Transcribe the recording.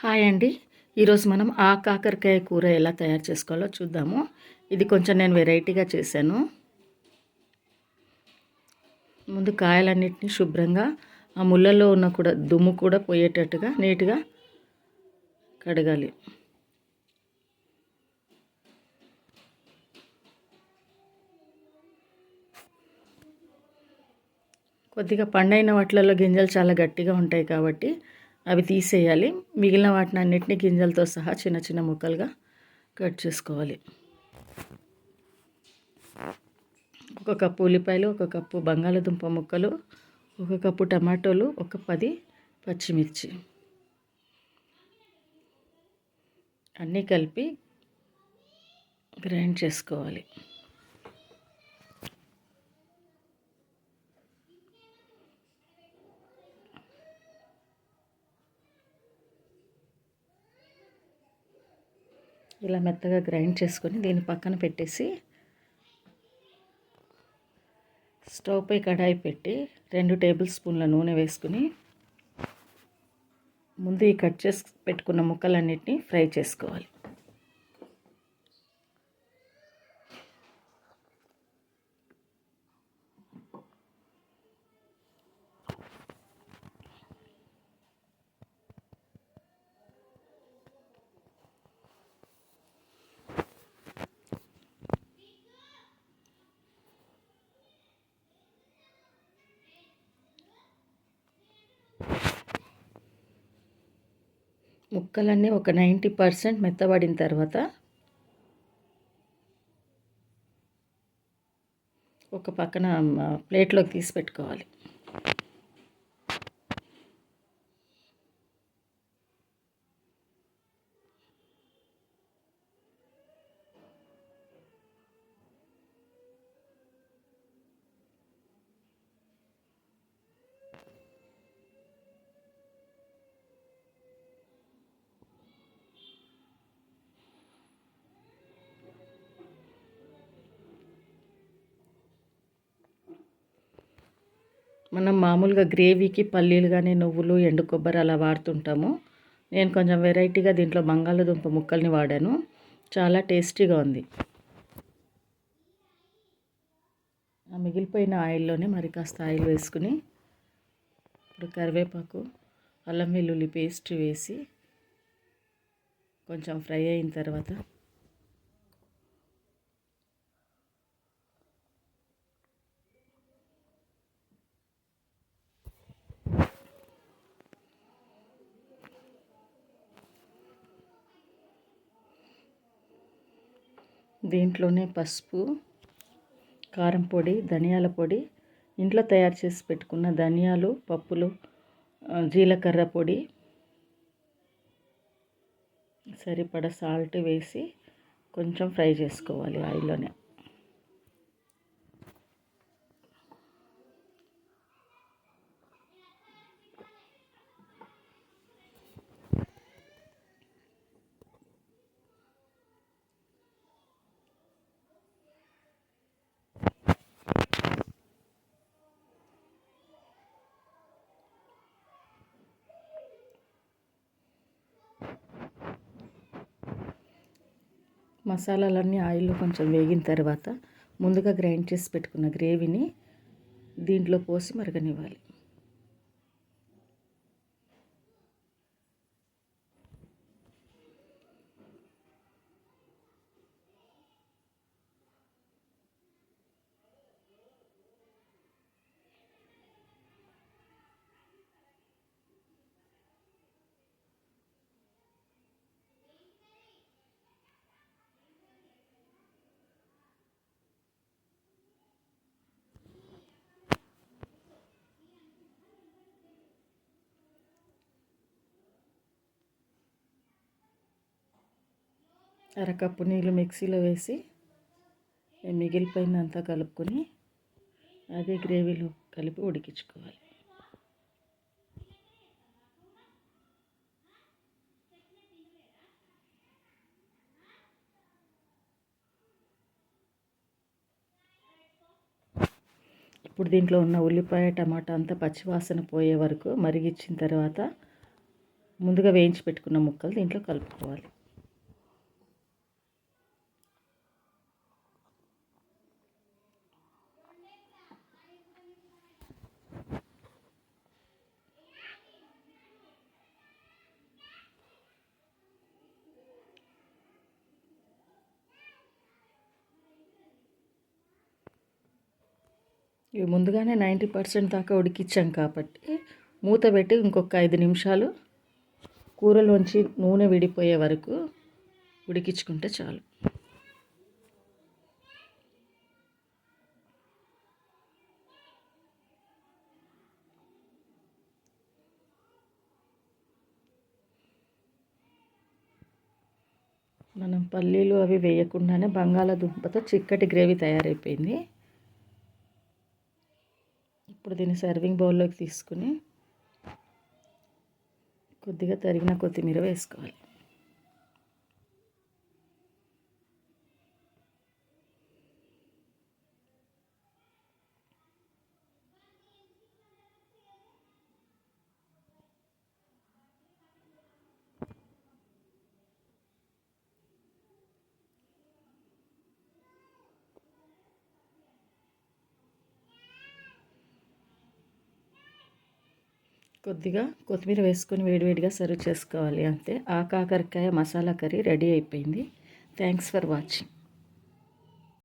Hi అండి. ఈరోజు మనం ఆ కాకరకాయ కూర ఎలా తయారు చేసుకోవాలో చూద్దాము. ఇది కొంచెం నేను వెరైటీగా చేశాను. ముందు కాయలన్నిటిని శుభ్రంగా ఆ ముళ్ళల్లో ఉన్న కూడా దుమ్ము కూడా పోయేటట్టుగా నీట్గా కడగాలి. కొద్దిగా పండైన వాటిలలో గింజలు చాలా గట్టిగా ఉంటాయి కాబట్టి అవి తీసేయాలి. మిగిలిన వాటిని అన్నిటినీ గింజలతో సహా చిన్న చిన్న ముక్కలుగా కట్ చేసుకోవాలి. ఒక కప్పు ఉల్లిపాయలు ఒక కప్పు బంగాళదుంప ముక్కలు ఒక కప్పు టమాటోలు ఒక పది పచ్చిమిర్చి. అన్నీ కలిపి గ్రైండ్ చేసుకోవాలి. ఇలా మెత్తగా గ్రైండ్ చేసుకొని దీన్ని పక్కన పెట్టేసి స్టవ్ పై కడాయి పెట్టి రెండు టేబుల్ స్పూన్ల నూనె వేసుకుని ముందు ఈ కట్ చేసి పెట్టుకున్న ముక్కలన్నిటిని ఫ్రై చేసుకోవాలి. ముక్కలన్నీ ఒక నైంటీ పర్సెంట్ మెత్తబడిన తర్వాత ఒక పక్కన ప్లేట్లోకి తీసి పెట్టుకోవాలి. మనం మామూలుగా గ్రేవీకి పల్లీలు కానీ నువ్వులు ఎండు కొబ్బరి అలా వాడుతుంటాము. నేను కొంచెం వెరైటీగా దీంట్లో బంగాళదుంప ముక్కల్ని వాడాను. చాలా టేస్టీగా ఉంది. ఆ మిగిలిపోయిన ఆయిల్లోనే మరి కాస్త ఆయిల్ వేసుకుని ఇప్పుడు కరివేపాకు అల్లం వెల్లుల్లి పేస్ట్ వేసి కొంచెం ఫ్రై అయిన తర్వాత దీంట్లోనే పసుపు కారం పొడి ధనియాల పొడి ఇంట్లో తయారు చేసి పెట్టుకున్న ధనియాలు పప్పులు జీలకర్ర పొడి సరిపడ సాల్ట్ వేసి కొంచెం ఫ్రై చేసుకోవాలి ఆయిల్లోనే. మసాలాలన్నీ ఆయిల్లో కొంచెం వేగిన తర్వాత ముందుగా గ్రైండ్ చేసి పెట్టుకున్న గ్రేవీని దీంట్లో పోసి మరగనివ్వాలి. అరకప్పు నీళ్ళు మిక్సీలో వేసి మిగిలిపోయినంతా కలుపుకొని అదే గ్రేవీలో కలిపి ఉడికించుకోవాలి. ఇప్పుడు దీంట్లో ఉన్న ఉల్లిపాయ టమాటా అంతా పచ్చివాసన పోయే వరకు మరిగించిన తర్వాత ముందుగా వేయించి పెట్టుకున్న ముక్కలు దీంట్లో కలుపుకోవాలి. ఇవి ముందుగానే నైంటీ పర్సెంట్ దాకా ఉడికిచ్చాం కాబట్టి మూత పెట్టి ఇంకొక ఐదు నిమిషాలు కూరలోంచి నూనె విడిపోయే వరకు ఉడికించుకుంటే చాలు. మనం పల్లీలు అవి వేయకుండానే బంగాళాదుంపతో చిక్కటి గ్రేవీ తయారైపోయింది. ఇప్పుడు దీన్ని సర్వింగ్ బౌల్లోకి తీసుకుని కొద్దిగా తరిగిన కొత్తిమీర వేసుకోవాలి. కొద్దిగా కొత్తిమీర వేసుకొని వేడివేడిగా సర్వ్ చేసుకోవాలి అంతే. ఆ కాకరకాయ మసాలా కర్రీ రెడీ అయిపోయింది. Thanks for watching